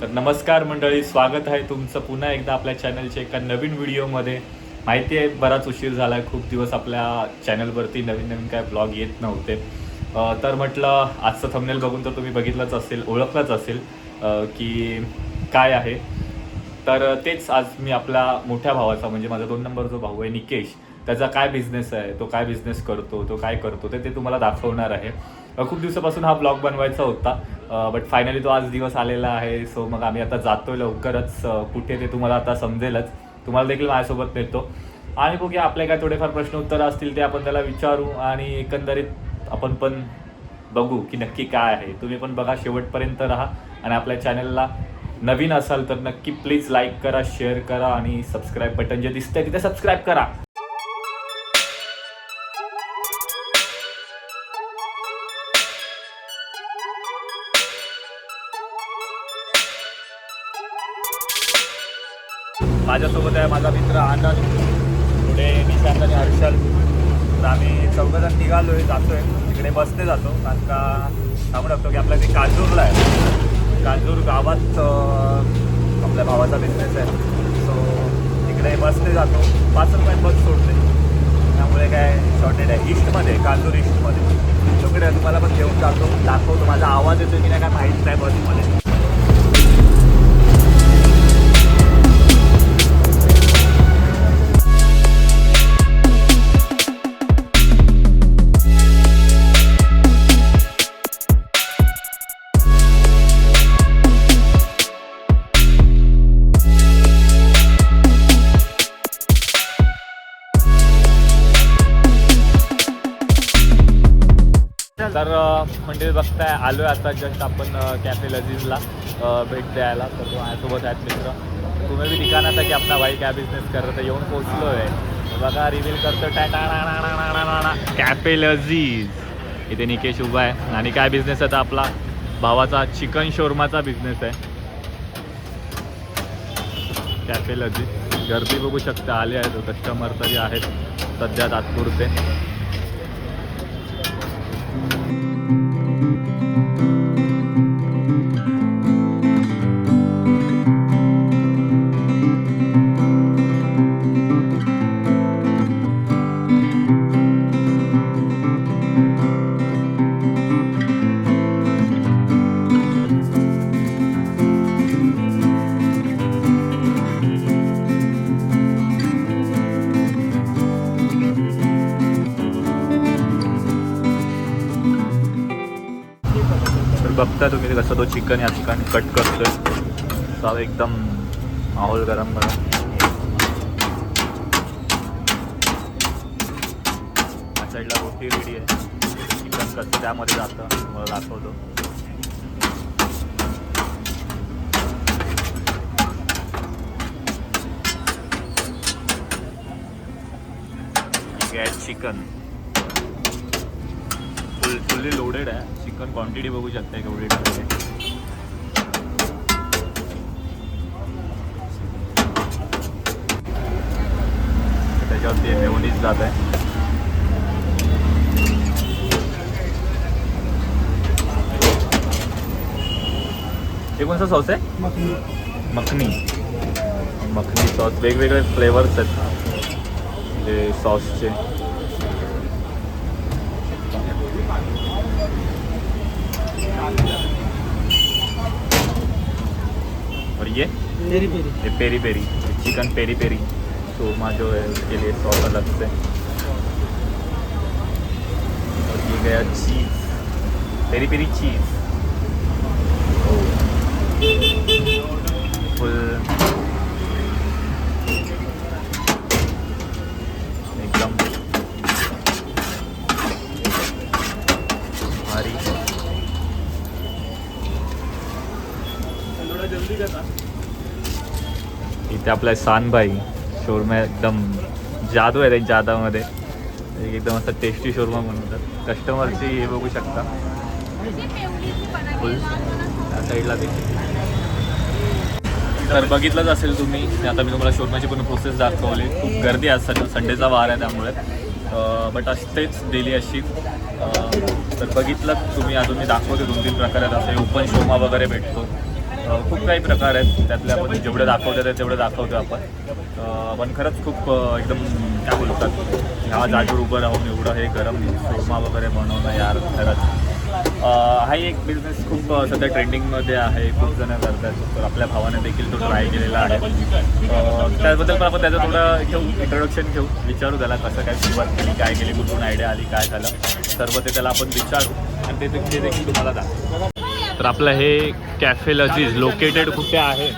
तर नमस्कार मंडळी स्वागत आहे तुमचं पुन्हा एकदा आपल्या चॅनलच्या एका नवीन व्हिडिओमध्ये माहिती आहे बराच उशीर झाला आहे खूप दिवस आपल्या चॅनलवरती नवीन नवीन काय ब्लॉग येत नव्हते. तर म्हटलं आजचं थंबनेल बघून तर तुम्ही बघितलंच असेल ओळखलंच असेल की काय आहे. तर तेच आज मी आपल्या मोठ्या भावाचा म्हणजे माझा दोन नंबर जो भाऊ आहे निकेश त्याचा काय बिझनेस आहे तो काय बिझनेस करतो तो काय करतो ते ते तुम्हाला दाखवणार आहे. खूप दिवसापासून हा ब्लॉग बनवायचा होता. बट फायनली तो आज दिवस आलेला आहे. सो मग आम्ही आता जातोय लवकरच. कुठे ते तुम्हाला आता समजेलच. तुम्हाला देखील माझ्यासोबत नेतो आणि बघूया आपले काय थोडेफार प्रश्न उत्तर असतील ते आपण त्याला विचारू आणि एकंदरीत आपण पण बघू की नक्की काय आहे. तुम्ही पण बघा शेवटपर्यंत राहा. आणि आपल्या चॅनलला नवीन असाल तर नक्की प्लीज लाईक करा शेअर करा आणि सबस्क्राईब बटन जे दिसतंय तिथे सबस्क्राईब करा. माझ्यासोबत आहे माझा मित्र आनंद. पुढे निशांत आणि हर्षल. तर आम्ही चौघजण निघालोय जातोय. तिकडे बसने जातो कारण का सांगू शकतो की आपल्या ते काजूरला आहे. काजूर गावात आपल्या भावाचा बिझनेस आहे. सो तिकडे बसने जातो. पाच रुपयात बस सोडते. त्यामुळे काय शॉर्टेड आहे. ईस्टमध्ये काजूर ईस्टमध्ये तिकडे तुम्हाला पण घेऊन जातो. दाखवतो. माझा आवाज येतो की नाही काय माहीत नाही बसमध्ये. म्हणजे बघताय आलोय आता जस्ट आपण कॅफे लजीजला भेट द्यायला. तर तो माझ्यासोबत आहेत मित्र. तुम्ही भी ठिकाण आता की आपला भाई काय बिझनेस करत आहे येऊन पोहोचलो आहे बघा रिव्हील करतो कॅफे लजीज इथे निकेश उभा आहे. आणि काय बिझनेस आहे आपला? भावाचा चिकन शोरमाचा बिझनेस आहे. कॅफे लजीज गर्दी बघू शकता. आले आहेत. कस्टमर तरी आहेत. सध्या तात्पुरते. बघता तुम्ही ते कसं तो चिकन या ठिकाणी कट करतोय. तर एकदम माहोल गरम गरम. साईडला रोटी रेडी आहे. चिकन कसं त्यामध्ये जातं मला दाखवतो. चिकन फुल फुल्ली लोडेड आहे. चिकन क्वांटिटी बघू शकता केवढी टाकते त्याच्यावरती मेवनीज जात आहे हे कोणता सॉस आहे मखनी। मखनी। सॉस वेगवेगळे फ्लेवर्स आहेत। म्हणजे सॉसचे और ये पेरी पेरी। ये peri peri chicken peri peri. Soma जो है, उसके लिए सौ अलग से और ये गया चीज़। पेरी पेरी चीज़। फुल आपला सानबाई शोरमा एकदम जादू आहे त्यांच्या हातामध्ये. एक- एकदम असं टेस्टी शोरमा म्हणतात. कस्टमरची हे बघू शकता. त्या साईडला देखील तर बघितलंच असेल तुम्ही. आता मी तुम्हाला शोरमाची पूर्ण प्रोसेस दाखवली. खूप गर्दी आहे संडेचा वार आहे त्यामुळे. बट असतेच डेली अशी. तर बघितलं तुम्ही. अजून मी दाखवते दोन तीन प्रकारात. असं ओपन शोमा वगैरे भेटतो. खूप काही प्रकार आहेत. त्यातले आपण जेवढं दाखवतो ते तेवढं दाखवतो आपण. पण खरंच खूप एकदम काय बोलतात ह्या जागेवर उभं राहून एवढं हे गरम शोरमा वगैरे बनवणं यार खरंच. हा हाही एक बिझनेस खूप सध्या ट्रेंडिंगमध्ये आहे खूप जण करतात. तर आपल्या भावाने देखील तो ट्राय केलेला आहे. त्याबद्दल पण आपण त्याचं थोडं घेऊ इंट्रोडक्शन घेऊ. विचारू त्याला कसं काय सुरुवात केली काय केली कुठून आयडिया आली काय झालं. सर्व ते त्याला आपण विचारू. आणि ते देखील तुम्हाला दाखवू. तर आपलं हे कॅफे लजीज लोकेटेड कुठे आहे?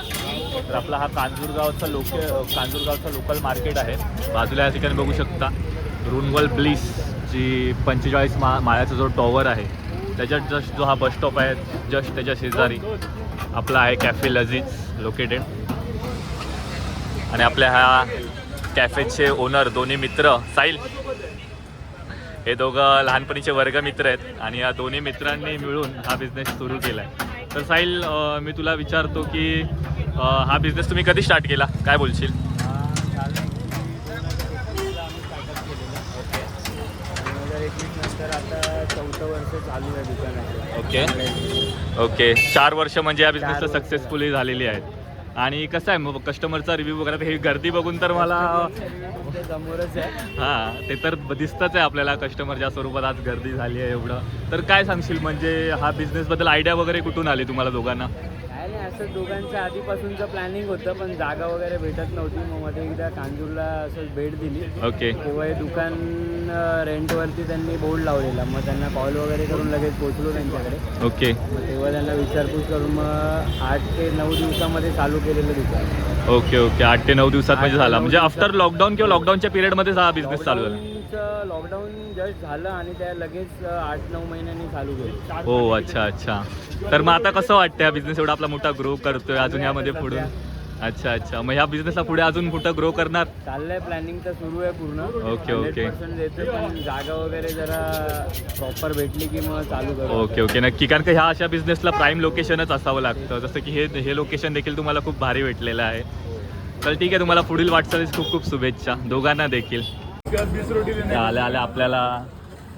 तर आपला हा कांजूरगावचा लोके कांजूरगावचा लोकल मार्केट आहे. बाजूला या ठिकाणी बघू शकता रुनवल ब्लिस जी पंचेचाळीस मा माळ्याचा जो टॉवर आहे. त्याच्यात जस्ट जो हा बस स्टॉप आहे जस्ट त्याच्या शेजारी आपला आहे कॅफे लजीज लोकेटेड आणि आपल्या ह्या कॅफेचे ओनर दोन्ही मित्र साईल हे दोघं लहानपणीचे वर्गमित्र आहेत आणि या दोन्ही मित्रांनी मिळून हा बिझनेस सुरू केला आहे तर साईल अं, मी तुला विचारतो की हा बिझनेस तुम्ही कधी स्टार्ट केला? काय बोलशील? ओके. ओके. चार वर्ष म्हणजे या बिझनेसला. सक्सेसफुली झालेली आहेत. आणि कसं आहे मग कस्टमरचा रिव्ह्यू वगैरे ही गर्दी बघून तर मला समोरच आहे. हां ते तर दिसतच आहे आपल्याला कस्टमरच्या स्वरूपात आज गर्दी झाली आहे एवढं. तर काय सांगशील म्हणजे हा बिझनेसबद्दल आयडिया वगैरे कुठून आली तुम्हाला दोघांना? नाही असं दोघांचं आधीपासूनचं प्लॅनिंग होतं पण जागा वगैरे भेटत नव्हती मग मध्ये एकदा कांजूरला असं भेट दिली. ओके तेव्हा हे दुकान रेंटवरती त्यांनी बोर्ड लावलेला. मग त्यांना कॉल वगैरे करून लगेच पोचलो त्यांच्याकडे. ओके मग तेव्हा त्यांना विचारपूस करून मग आठ ते नऊ दिवसामध्ये चालू केलेलं दुकान. ओके ओके आठ ते नऊ दिवसात म्हणजे झाला. म्हणजे. आफ्टर लॉकडाऊन किंवा लॉकडाऊनच्या पिरियडमध्ये हा बिझनेस चालू झाला? लॉकडाऊनचं लॉकडाऊन जस्ट झालं आणि त्या लगेच आठ नऊ महिन्यांनी चालू केलं हो अच्छा अच्छा. तर मग आता कसं वाटतं हा बिझनेस एवढा आपला मोठा ग्रो करतोय अजून यामध्ये पुढे अच्छा अच्छा. मग ह्या बिझनेसला पुढे अजून कुठं ग्रो करणार? चाललंय प्लॅनिंग तर सुरू आहे पूर्ण. Okay, okay. पर्सेंट देतोय पण जागा वगैरे जरा प्रॉपर भेटली की मग चालू करू. Okay okay. नक्की. कारण का ह्या अशा बिझनेसला प्राईम लोकेशनच असावं लागतं. जसं की हे हे लोकेशन देखील तुम्हाला खूप भारी भेटलेलं आहे. तर ठीक आहे. तुम्हाला पुढील वाटचालीस खूप खूप शुभेच्छा. दोघांना देखील. आल्या आल्या आपल्याला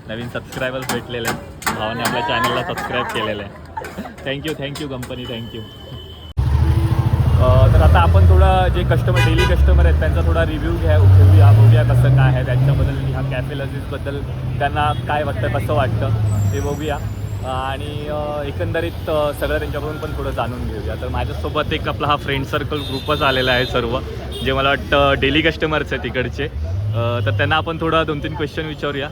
नवीन सबस्क्रायबर्स भेटलेले भावाने आपल्या चॅनलला सबस्क्राईब केलेलं आहे. थँक्यू थँक्यू कंपनी थँक्यू तर आता आपण थोडं जे कस्टमर डेली कस्टमर आहेत त्यांचा थोडा रिव्ह्यू घ्या घेऊया बघूया कसं काय आहे त्यांच्याबद्दल ह्या कॅफे लजीजबद्दल त्यांना काय वाटतं कसं वाटतं ते बघूया. आणि एकंदरीत सगळं त्यांच्याकडून पण थोडं जाणून घेऊया. तर माझ्यासोबत एक आपला हा फ्रेंड सर्कल ग्रुपच आलेला आहे सर्व जे मला वाटतं डेली कस्टमर्स आहेत तिकडचे तर त्यांना आपण थोडं दोन तीन क्वेश्चन विचारूया.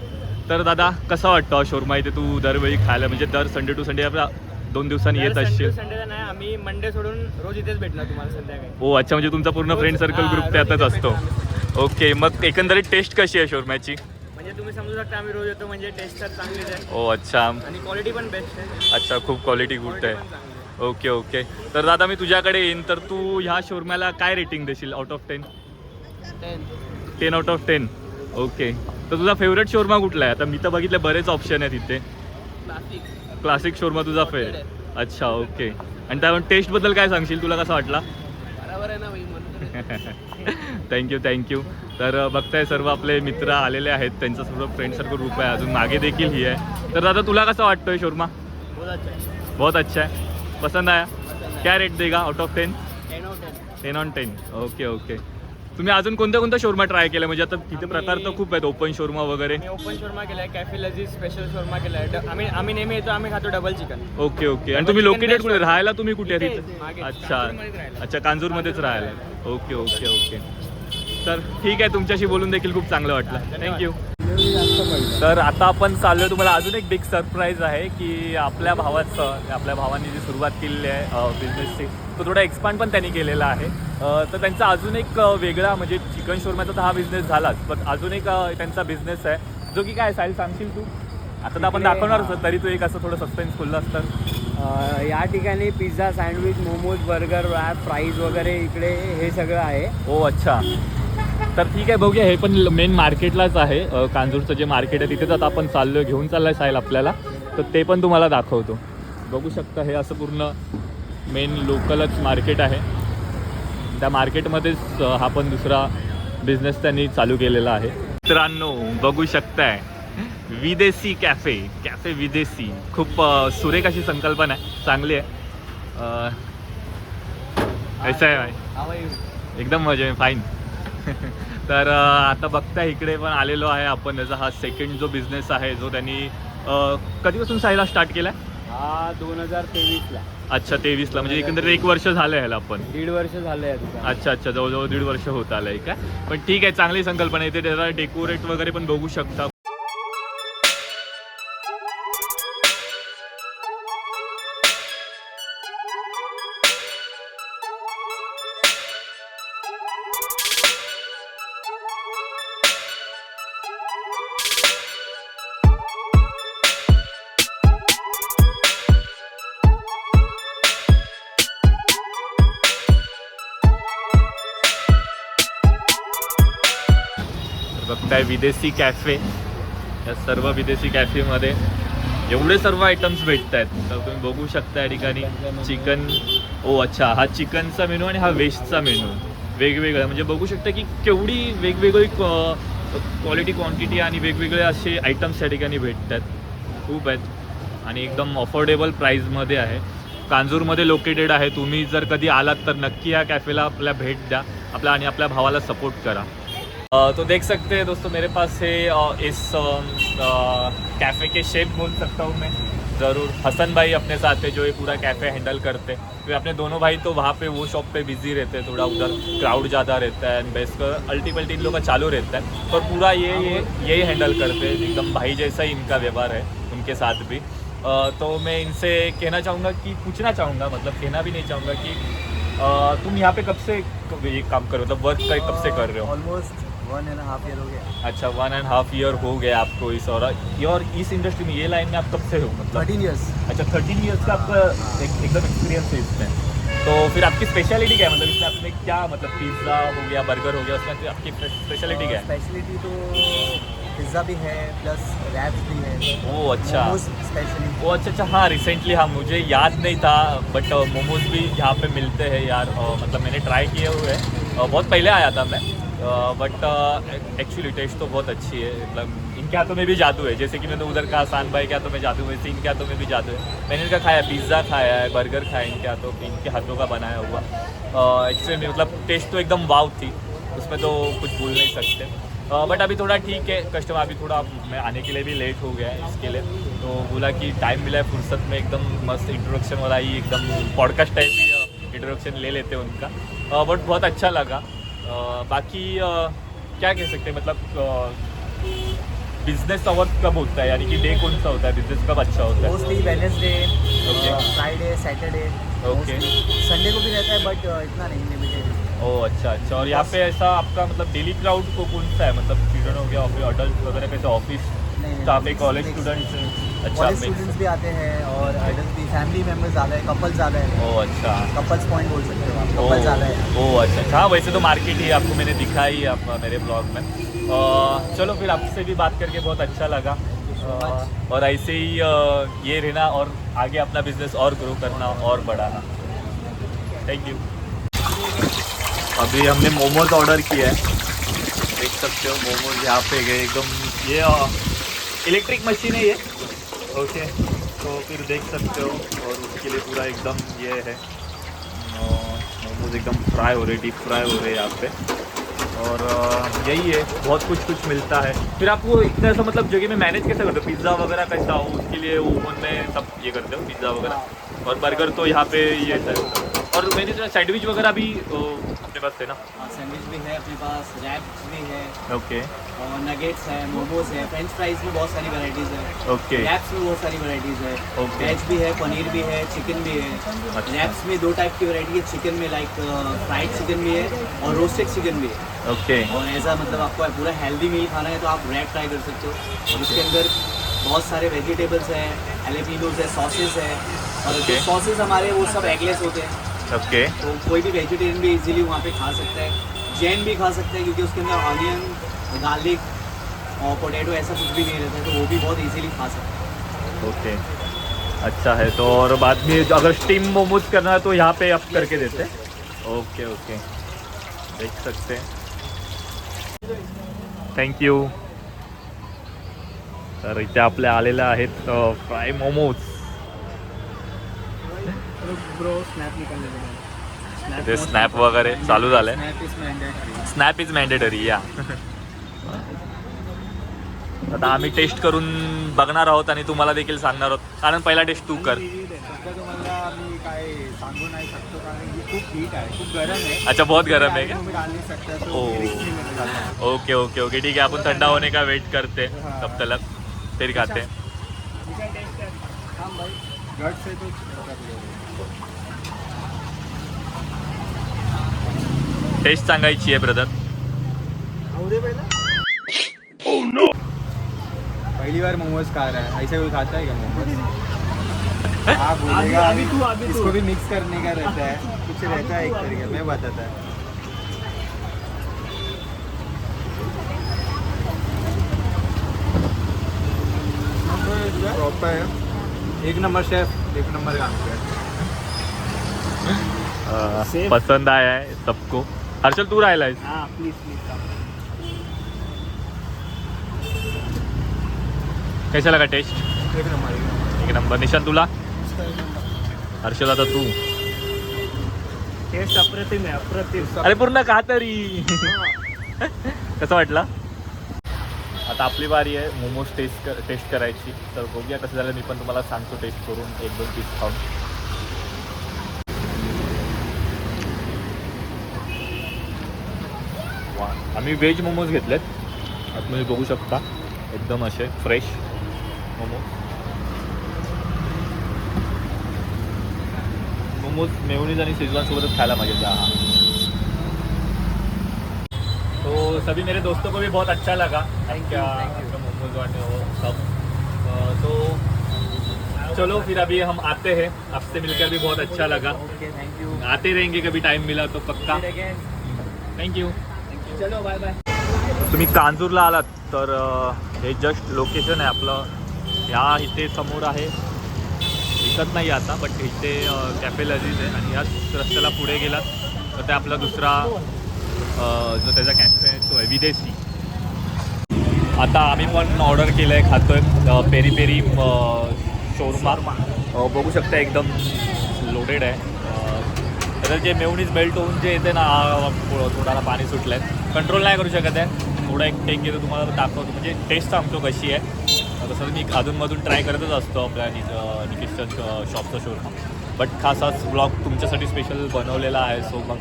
तर दादा कसा वाटतो हा शोरमा इथे तू दरवेळी खायला? म्हणजे दर संडे टू संडे आपला दोन दिवसांनी येत असशील. संडेला नाही आम्ही मंडे सोडून रोज इथेच भेटणार तुम्हाला संध्याकाळी. ओ अच्छा म्हणजे तुमचा पूर्ण फ्रेंड सर्कल हा, ग्रुप त्यातच असतो. ओके मग एकंदरीत टेस्ट कशी आहे शोरम्याची? म्हणजे तुम्ही समजू शकता आम्ही रोज येतो म्हणजे टेस्ट तर चांगलीच आहे. ओ अच्छा. आणि क्वालिटी पण बेस्ट आहे. अच्छा खूप क्वालिटी गुड आहे. ओके ओके तर दादा मी तुझ्याकडे येईन. तर तू ह्या शोरम्याला काय रेटिंग देशील out of ten ten out of ten okay तर तुझा फेवरेट शोरमा कुठला आहे? आता मी तर बघितले बरेच ऑप्शन आहेत इथे. Classic. क्लासिक शोरमा तुझा फेवरेट अच्छा ओके आणि त्या टेस्टबद्दल काय सांगशील? तुला कसा वाटला? आहे थँक्यू थँक्यू तर बघताय सर्व आपले मित्र आलेले आहेत. त्यांचा सर्व फ्रेंड सर्कल ग्रुप आहे. अजून मागे देखील ही आहे. तर दादा तुला कसा वाटतोय शोरमा बहुत अच्छा है बहुत अच्छा है पसंद आया? क्या रेट देगा? Out of ten ten ten ten on ten okay okay तुम्ही अजून कोणत्या कोणत्या शोरमा ट्राय केलं म्हणजे आता तिथे प्रकार तर खूप आहेत ओपन शोरमा वगैरे. ओपन शोरमा केलाय कॅफे लजीज स्पेशल शोरमा केलाय. ड- आम्ही आम्ही नेहमी येतो आम्ही खातो डबल चिकन ओके ओके. आणि तुम्ही लोकेटेड कुठे. राहायला तुम्ही कुठे तिथे? मागे, अच्छा. कांजूरमध्येच राहायला. अच्छा कांजूरमध्येच राहायला. Okay okay okay. तर ठीक आहे तुमच्याशी बोलून देखील खूप चांगलं वाटलं. थँक्यू तर आता आपण चाललोय. तुम्हाला अजून एक बिग सरप्राईज आहे की आपल्या भावाचं आपल्या भावाने जी सुरुवात केलेली आहे बिझनेसची तो थोडा एक्सपांड पण त्यांनी केलेला आहे. तर त्यांचा अजून एक वेगळा म्हणजे चिकन शोरम्याचा तर हा बिझनेस झालाच पण अजून एक त्यांचा बिझनेस आहे. जो की काय साईल सांगशील तू? आता तर आपण इकडे, दाखवणारच. तरी तू एक असं थोडं सस्पेन्स खुललं असतं. या ठिकाणी pizza sandwich momos burger wrap fries वगैरे इकडे हे सगळं आहे. ओ अच्छा. तर ठीक आहे बघूया. हे पण मेन मार्केटलाच आहे. कांजूरचं जे मार्केट आहे तिथेच आता आपण चाललोय घेऊन चाललाय साईल आपल्याला. तर ते पण तुम्हाला दाखवतो. बघू शकता हे असं पूर्ण मेन लोकलच मार्केट आहे. त्या मार्केटमध्येच हा पण दुसरा बिझनेस त्यांनी चालू केलेला आहे. मित्रांनो बघू शकताय. विदेशी कॅफे कॅफे विदेशी. खूप सुरेख अशी संकल्पना आहे. चांगली आहे. कैसा आहे? एकदम मजा आहे फाईन तर आता बघताय इकडे पण आलेलो आहे आपण. त्याचा हा सेकंड जो बिझनेस आहे जो त्यांनी कधीपासून साईला स्टार्ट केलाय? हा दोन हजार तेवीसला. अच्छा तेवीसला. म्हणजे एकंदरीत एक वर्ष झालं ह्याला पण. दीड वर्ष झालं अच्छा अच्छा. जवळजवळ दीड वर्ष होत आलंय का पण ठीक आहे चांगली संकल्पना आहे. इथे त्याला डेकोरेट वगैरे पण बघू शकता. बघताय विदेशी कॅफे या सर्व विदेशी कॅफेमध्ये एवढे सर्व आयटम्स भेटत आहेत तर तुम्ही बघू शकता या ठिकाणी चिकन ओ अच्छा हा चिकनचा मेनू आणि हा व्हेजचा मेनू वेगवेगळा म्हणजे बघू शकता की केवढी वेगवेगळी क्वालिटी क्वांटिटी आणि वेगवेगळे असे आयटम्स या ठिकाणी भेटत आहेत खूप आहेत. आणि एकदम अफोर्डेबल प्राईजमध्ये आहे. कांजूरमध्ये लोकेटेड आहे. तुम्ही जर कधी आलात तर नक्की या कॅफेला आपल्या भेट द्या. आपल्या आणि आपल्या भावाला सपोर्ट करा. तो देख सकते हैं दोस्तों, मेरे पास है इस कैफ़े के शेप बोल सकता हूँ मैं। ज़रूर, हसन भाई अपने साथ है जो ये पूरा कैफ़े हैंडल करते हैं। वे अपने दोनों भाई तो वहाँ पे वो शॉप पे बिज़ी रहते हैं, थोड़ा उधर क्राउड ज़्यादा रहता है बेस्ट अल्टीमेटली इन लोगों का चालू रहता है। पर पूरा ये ये, यही हैंडल करते हैं, एकदम भाई जैसा ही इनका व्यवहार है, उनके साथ भी। तो मैं इनसे कहना चाहूँगा कि, पूछना चाहूँगा मतलब कहना भी नहीं चाहूँगा कि तुम यहाँ पे कब से ये काम कर मतलब वर्क का कब से कर रहे हो? Almost one and half year हो गया। अच्छा वन एंड हाफ़ ईयर हो गया आपको इस और और इस इंडस्ट्री में ये लाइन में आप कब से हो मतलब? थर्टीन ईयर्स अच्छा थर्टीन ईयर्स का आपका एक, एकदम एक्सपीरियंस है इसमें। तो फिर आपकी स्पेशलिटी क्या है? मतलब इसमें आपने क्या मतलब पिज़्ज़ा हो गया बर्गर हो गया उसमें फिर आपकी स्पेशलिटी क्या है? स्पेशलिटी तो पिज़्ज़ा भी है प्लस रैप्स भी है। ओ अच्छा। स्पेशली ओ अच्छा अच्छा हाँ रिसेंटली हाँ मुझे याद नहीं था बट मोमोज भी यहाँ पे मिलते हैं यार। मतलब मैंने ट्राई किए हुए हैं। बहुत पहले आया था मैं। बट एक्चुअली टेस्ट तो बहुत अच्छी है। मतलब इनके हाथों में भी जादू है। जैसे कि मैंने उधर का आसान भाई के हाथों में जादू वैसे इनके हाथों में भी जादू है। मैंने इनका खाया पिज़्ज़ा खाया है बर्गर खाया इनके हाथों इनके हाथों का बनाया हुआ। एक्चुअली मतलब टेस्ट तो एकदम वाव थी। उसमें तो कुछ भूल नहीं सकते। बट अभी थोड़ा ठीक है। कस्टमर अभी थोड़ा, मैं आने के लिए भी लेट हो गया है इसके लिए। तो बोला कि टाइम मिला है फुर्सत में, एकदम मस्त इंट्रोडक्शन वाला ही, एकदम पॉडकास्ट टाइप इंट्रोडक्शन ले लेते हैं उनका। बट बहुत अच्छा लगा। बाकी क्या कह सकते हैं मतलब बिज़नेस आवर्स कब होता है यानी कि डे कौन सा होता है? बिज़नेस कब अच्छा होता है? Mostly Wednesday Friday Saturday Okay. Sunday को भी रहता है बट इतना नहीं लिमिटेड ओ अच्छा अच्छा। और यहाँ पे ऐसा आपका मतलब डेली क्राउड को कौन सा है? मतलब स्टूडेंट हो गया फिर अडल्ट वगैरह कैसे ऑफ़िस कॉलेज स्टूडेंट अच्छा स्टूडेंट्स भी आते हैं और आइडल्स भी फैमिली ज़्यादा है कपल ज़्यादा है। ओ अच्छा। कपल्स पॉइंट बोल सकते हो आप ज़्यादा है। अच्छा अच्छा। हाँ, तो मेरे ब्लॉग में। चलो फिर आपसे भी बात करके मेरे अच्छा लगा। और ऐसे ही ये रहना और आगे अपना बिज़नेस और ग्रो करना और बढ़ाना। थैंक यू अभी हमने मोमोज ऑर्डर किया है। देख सकते हो मोमोज यहाँ पे गए एकदम ये इलेक्ट्रिक मशीन है ये। ओके तो फिर देख सकते हो, और उसके लिए पूरा एकदम ये है। मोमोज एकदम फ्राई हो रहे डीप फ्राई हो रहे यहाँ पे। और यही है, बहुत कुछ कुछ मिलता है। फिर आपको इतना ऐसा मतलब जगह में मैनेज कैसे करते हो? पिज़्ज़ा वगैरह कैसा हो? उसके लिए ओवन में सब ये करते हो पिज़्ज़ा वगैरह? और बर्गर तो यहाँ पे ये है। और मैंने जो सैंडविच वगैरह भी अपने पास है ना? सैंडविच भी है अपने पास रैप्स भी है। ओके और नगेट्स है मोमोज है फ्रेंच फ्राइज में बहुत सारी वैरायटीज़ है। ओके रैप्स में बहुत सारी वैरायटीज़ है। Okay. वेज भी है पनीर भी है चिकन भी है। अच्छा। रैप्स में दो टाइप की वैरायटी है चिकन में लाइक फ्राइड चिकन भी है और रोस्टेड चिकन भी है। ओके और ऐसा मतलब आपको पूरा हेल्दी मील खाना है तो आप रैप ट्राई कर सकते हो। और उसके अंदर बहुत सारे वेजिटेबल्स हैं एलेपिनोज है सॉसेस है। और सॉसेज हमारे वो सब एगलेस होते हैं। ओके तो कोई भी वेजिटेरियन भी इजीली वहाँ पे खा सकता है। जैन भी खा सकता है क्योंकि उसके अंदर ऑनियन गार्लिक और पोटैटो ऐसा कुछ भी नहीं रहता है तो वो भी बहुत इजीली खा सकते हैं। ओके अच्छा है तो और बाद में अगर स्टीम मोमोज करना है तो यहाँ पे आप करके देते हैं। ओके ओके देख सकते हैं। थँक यू तर इथे आपल्या आलेल्या आहेत फ्राय मोमोज ब्रो स्नॅप ते स्नॅप वगैरे चालू झालंय. Mandatory. स्नॅप इज मॅन्डेटरी या. आता आम्ही टेस्ट करून बघणार आहोत आणि तुम्हाला देखील सांगणार आहोत. कारण पहिला टेस्ट तू कर. आहे. आहे. अच्छा बहुत गरम है क्या. Okay okay okay. ठीक है अपन ठंडा होने का वेट करते? तब तक फिर खाते. हैं. थांब भाई गट से तो कर ले. टेस्ट सांगायची आहे ब्रदर पहली. बार मोमोज खा रहा है. ऐसे कोई खाता है क्या मोमोज? हाँ बोलेगा अभी तू, अभी तू। इसको भी मिक्स करने का रहता है। कुछ रहता है एक तरीके मैं बताता है। प्रॉपर है। एक नंबर शेफ एक नंबर काम किया. पसंद आया है सबको। हर्षल तू राहिला आहेस हां प्लीज प्लीज कैसा लगा टेस्ट एक नंबर एक नंबर. एक नंबर. निशान तुला? हर्षल आता तू. टेस्ट अप्रतिम आहे अप्रतिम. अरे पूर्ण का तरी? कसं वाटलं? आता आपली बारी आहे मोमोज टेस्ट कर टेस्ट करायची. तर बघूया कसं झालं. मी पण तुम्हाला सांगतो टेस्ट करून एक दोन पीस खाऊन. आम्ही व्हेज मोमोज घेतलेत. आता तुम्ही बघू शकता. एकदम असे फ्रेश मोमोज मोमोज मेवनीज आणि शेजवान सोबतच खायला मज़ा हा तो सभी मेरे दोस्तों को भी बहुत अच्छा लगा. आपका मोमोज वाले वो सब. तो चलो फिर अभी हम आते हैं. आपसे मिलकर भी बहुत अच्छा लगा. थैंक यू आते रहेंगे कभी टाइम मिला तो पक्का. थँक्यू चलो बाय बाय तुम्ही कांजूरला आलात तर हे जस्ट लोकेशन आहे आपलं. ह्या इथे समोर आहे. दिसत नाही आता बट इथे कॅफे लजीज आहे आणि याच रस्त्याला पुढे गेलात. तर ते आपला दुसरा जो त्याचा कॅफे आहे तो आहे विदेशी. आता आम्ही पण ऑर्डर केलं आहे खातो आहे पेरी पेरी अ, शोरमा. बघू शकता एकदम लोडेड आहे. तर जे मेवणीज बेल्ट होऊन जे येते ना थोडाला पाणी सुटलं आहे कंट्रोल नाही करू शकत आहे. थोडा एक टेक घेतो तुम्हाला दाखवतो. म्हणजे टेस्ट सांगतो कशी आहे. तसं मी अधूनमधून ट्राय करतच असतो आपल्या नि निकेशच्या शॉपचा शोरमा बट खासाच ब्लॉग तुमच्यासाठी स्पेशल बनवलेला आहे सो मग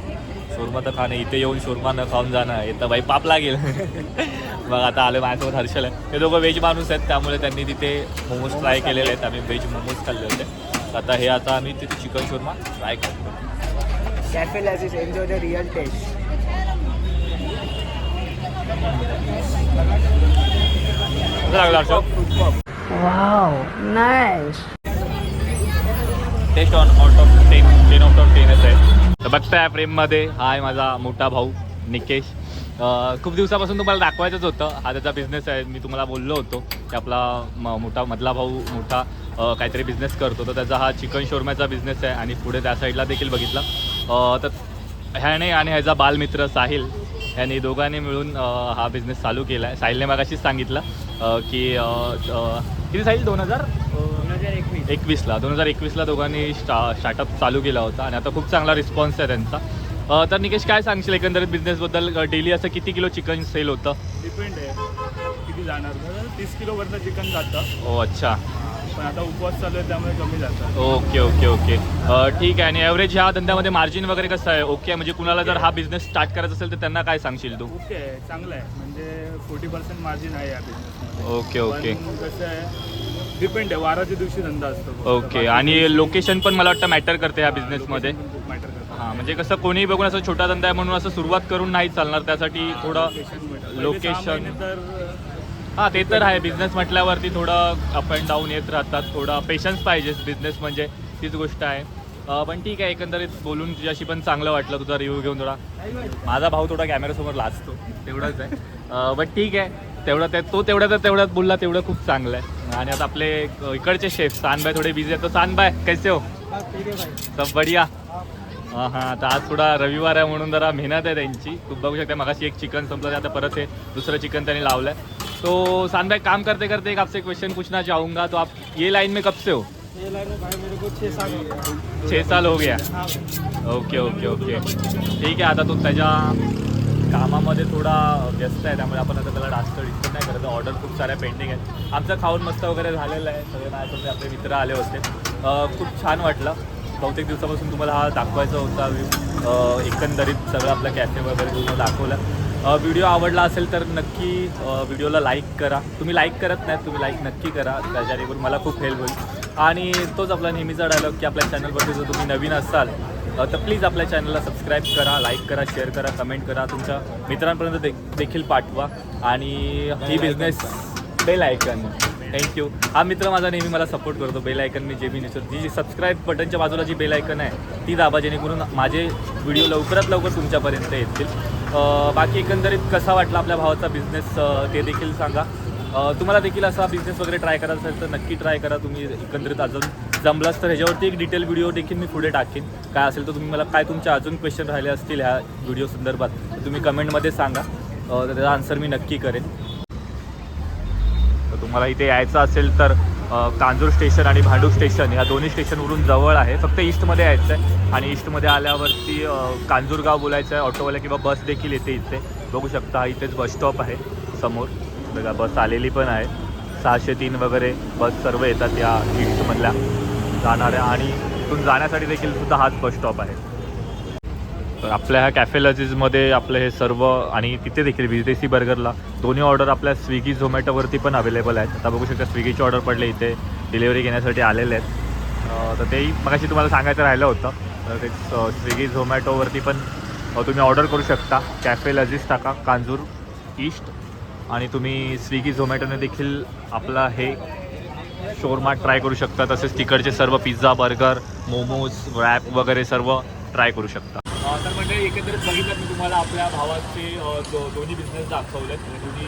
शोरमा तर खाणे इथे येऊन शोरमा न खाऊन जाणं हे तर बाई पाप लागेल. मग आता आलं माझ्यासोबत हर्षल आहे. हे दोघं व्हेज माणूस आहेत त्यामुळे त्यांनी तिथे मोमोज ट्राय केलेले आहेत. आम्ही व्हेज मोमोज खाल्ले होते. आता हे आता आम्ही तिथे चिकन शोरमा ट्राय करतो cafe enjoy the real taste लागलं Wow, nice. Taste on out of ten ten out of टेनच आहे तर बघताय फ्रेममध्ये हा आहे माझा मोठा भाऊ निकेश. खूप दिवसापासून तुम्हाला दाखवायचंच होतं. हा त्याचा बिझनेस आहे. मी तुम्हाला बोललो होतो की आपला म- मोठा मधला भाऊ मोठा काहीतरी बिझनेस करतो. तर त्याचा हा चिकन शोरम्याचा बिझनेस आहे. आणि पुढे त्या साईडला देखील बघितलं. तर ह्याने आणि ह्याचा बालमित्र साहिल यांनी दोघांनी मिळून हा बिझनेस चालू केला आहे साहिलने मगाशीच सांगितलं की किती साहिल? दोन हजार? एकवीसला. दोन हजार एकवीसला दोघांनी स्टा स्टार्टअप चालू केला होता आणि आता खूप चांगला रिस्पॉन्स आहे त्यांचा. तर निकेश काय सांगशील एकंदरीत बिझनेसबद्दल डेली असं किती किलो चिकन सेल होतं? डिपेंड आहे. किती जाणार? तीस किलोवरनं चिकन जातं. ओ अच्छा. पण आता उपवास चालू आहे त्यामुळे कमी जातं ओके ओके ओके. ठीक आहे. आणि ॲव्हरेज ह्या धंद्यामध्ये मार्जिन वगैरे कसं आहे? ओके म्हणजे कुणाला जर हा बिझनेस स्टार्ट करायचा असेल तर त्यांना काय सांगशील तू? ओके चांगलं आहे. म्हणजे फोर्टी पर्सेंट मार्जिन आहे या बिझनेसमध्ये ओके ओके. कसं आहे डिपेंड आहे. वाराच्या दिवशी धंदा असतो. ओके. आणि लोकेशन पण मला वाटतं मॅटर करते ह्या हा, बिझनेसमध्ये करतं. हां म्हणजे कसं कोणीही बघून असं छोटा धंदा आहे म्हणून असं सुरुवात करून नाही चालणार त्यासाठी थोडं लोकेशन तर हां ते तर आहे. बिझनेस म्हटल्यावरती थोडं अप अँड डाऊन येत राहतात. थोडा पेशन्स पाहिजे. बिझनेस म्हणजे तीच गोष्ट आहे. पण ठीक आहे. एकंदरीत बोलून तुझ्याशी पण चांगलं वाटलं. तुझा रिव्ह्यू घेऊन थोडा. माझा भाऊ थोडा कॅमेऱ्यासमोर लाजतो. तेवढंच आहे. बट ठीक आहे. तेवढं ते तो तेवढ्या तर तेवढ्यात बोलला. तेवढं खूप चांगलं आहे. आणि आता आपले इकडचे शेफ सानबाय थोडे बिझी आहेत. तर सानबाय कैसे हो? सब बढिया. हां हां आता आज थोडा रविवार आहे म्हणून जरा मेहनत आहे त्यांची. खूप बघू शकता मगाशी एक चिकन संपलं आता परत हे दुसरं चिकन त्यांनी लावलं आहे तो सान भाई काम करते करते एक आपसे क्वेश्चन पूछना चाहूँगा तो आप ये लाइन में कब से हो? ये लाइन भाई मेरे को छः साल हो गया। छे साल हो गया। ओके ओके ओके ठीक आहे आता तो त्याच्या कामामध्ये थोडा व्यस्त आहे त्यामुळे आपण आता त्याला जास्त डिस्टर्ब नाही करत. ऑर्डर खूप साऱ्या पेंडिंग आहेत. आमचं खाऊन मस्त वगैरे झालेलं आहे. सगळे माझ्यासोबत आपले मित्र आले होते. खूप छान वाटलं. बहुतेक दिवसापासून तुम्हाला हा दाखवायचा होता एकंदरीत सगळं आपलं कॅफे वगैरे तुम्हाला दाखवलं. व्हिडिओ आवडला असेल तर नक्की व्हिडिओला लाईक करा. तुम्ही लाईक करत नाहीत तुम्ही लाईक नक्की करा. त्याच्याने मला खूप हेल्प होईल. आणि तोच आपला नेहमीचा डायलॉग की आपल्या चॅनलवरती जर तुम्ही नवीन असाल तर प्लीज आपल्या चॅनलला सबस्क्राईब करा लाईक करा शेअर करा कमेंट करा. तुमच्या मित्रांपर्यंत दे देखील पाठवा. आणि ही business bell icon thank you हा मित्र माझा नेहमी मला सपोर्ट करतो. बेल आयकन मी जे मी निसर जी सबस्क्राईब बटनच्या बाजूला जी बेल आयकन आहे ती दाबा जेणेकरून माझे व्हिडिओ लवकरात लवकर तुमच्यापर्यंत येतील. बाकी एकंदरीत कसा वाटला आपल्या भावाचा बिझनेस ते देखील सांगा. तुम्हाला देखील असा बिझनेस वगैरे ट्राय करायचा असेल तर नक्की ट्राय करा. तुम्ही एकंदरीत अजून जमलाच तर ह्याच्यावरती एक डिटेल व्हिडिओ देखील मी पुढे टाकेन. काय असेल तर तुम्ही मला काय तुमचे अजून क्वेश्चन राहिले असतील ह्या व्हिडिओ संदर्भात तुम्ही कमेंटमध्ये सांगा. तर त्याचा आन्सर मी नक्की करेन. तर तुम्हाला इथे यायचं असेल तर कांजूर स्टेशन आणि भांडूप स्टेशन ह्या दोन्ही स्टेशनवरून जवळ आहे. फक्त ईस्टमध्ये यायचं आहे आणि ईस्टमध्ये आल्यावरती कांजूरगाव बोलायचं आहे ऑटोवाला किंवा बस देखील येते इथे. बघू शकता हा इथेच बस स्टॉप आहे समोर. बघा बस आलेली पण आहे. सहाशे तीन वगैरे बस सर्व येतात या ईस्टमधल्या जाणाऱ्या आणि इथून जाण्यासाठी देखील सुद्धा हाच बस स्टॉप आहे. आपल्या ह्या कॅफे लजीजमध्ये आपलं हे सर्व आणि तिथे देखील विदेशी बर्गरला दोन्ही ऑर्डर आपल्या स्विगी झोमॅटोवरती पण अवेलेबल आहेत. आता बघू शकता स्विगीचे ऑर्डर पडले इथे. डिलेवरी घेण्यासाठी आलेले आहेत. तर तेही मगाशी तुम्हाला सांगायचं राहिलं होतं. तर ते स्विगी झोमॅटोवरती पण तुम्ही ऑर्डर करू शकता. कॅफे लजीज टाका. कांजूर ईस्ट आणि तुम्ही स्विगी झोमॅटोने देखील आपला हे शोरमा ट्राय करू शकता. तसेच तिकडचे सर्व पिझ्झा बर्गर मोमोज रॅप वगैरे सर्व ट्राय करू शकता. तर म्हणजे एकंदरीत बघितलं मी तुम्हाला आपल्या भावाचे दो- दोन्ही बिझनेस दाखवलेत. दोन्ही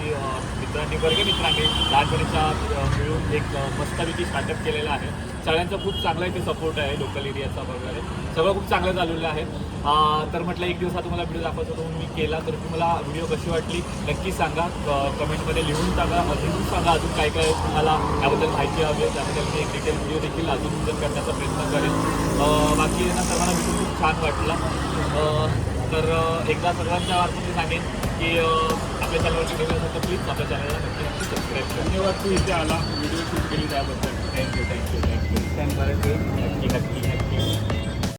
मित्रांनी वर्ग मित्रांनी लहानपणीचा मिळून एक मस्तपैकी स्टार्टअप केलेला आहे. सगळ्यांचा खूप चांगला इथे सपोर्ट आहे लोकल एरियाचा वगैरे. सगळं खूप चांगलं चाललेलं आहे. तर म्हटलं एक दिवस तुम्हाला व्हिडिओ दाखवायचा म्हणून मी केला. तर तुम्हाला व्हिडिओ कशी वाटली नक्की सांगा. कमेंटमध्ये लिहून सांगा लिहून सांगा अजून काय काय तुम्हाला याबद्दल माहिती हवी आहे त्याबद्दल मी एक डिटेल व्हिडिओ देखील अजून करण्याचा प्रयत्न करेन. बाकी ना सर्वांना व्हिडिओ खूप छान वाटला. तर एकदा सर्वांच्या मार्फत मी सांगेन की आपल्या असेल तर प्लीज आपल्या चॅनलला नक्की नक्की सबस्क्राईब करा. धन्यवाद तू इथे आला. व्हिडिओ शूट केली त्याबद्दल. थँक्यू थँक्यू थँक्यू नक्की नक्की.